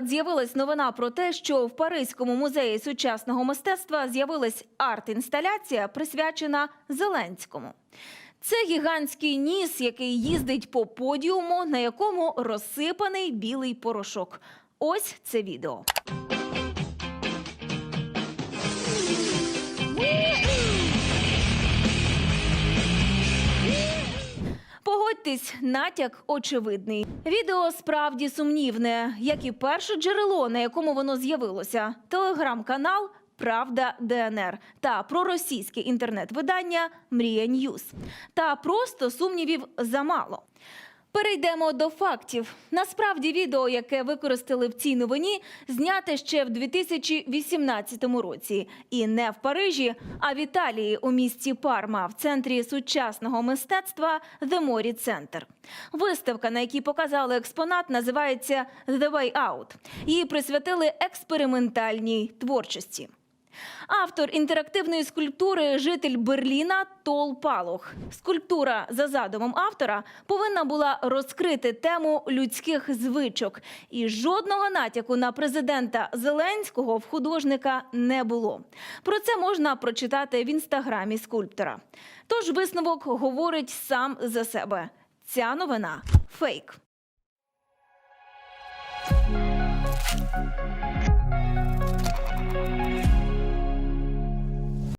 З'явилась новина про те, що в Паризькому музеї сучасного мистецтва з'явилась арт-інсталяція, присвячена Зеленському. Це гігантський ніс, який їздить по подіуму, на якому розсипаний білий порошок. Ось це відео. Погодьтесь, натяк очевидний. Відео справді сумнівне, як і перше джерело, на якому воно з'явилося. Телеграм-канал Правда ДНР та проросійське інтернет-видання Мрія Ньюс. Та просто сумнівів замало. Перейдемо до фактів. Насправді, відео, яке використали в цій новині, зняте ще в 2018 році, і не в Парижі, а в Італії у місті Парма, в центрі сучасного мистецтва The Mori Center. Виставка, на якій показали експонат, називається The Way Out. Її присвятили експериментальній творчості. Автор інтерактивної скульптури житель Берліна Тол Палух. Скульптура за задумом автора повинна була розкрити тему людських звичок, і жодного натяку на президента Зеленського в художника не було. Про це можна прочитати в інстаграмі скульптора. Тож висновок говорить сам за себе. Ця новина фейк.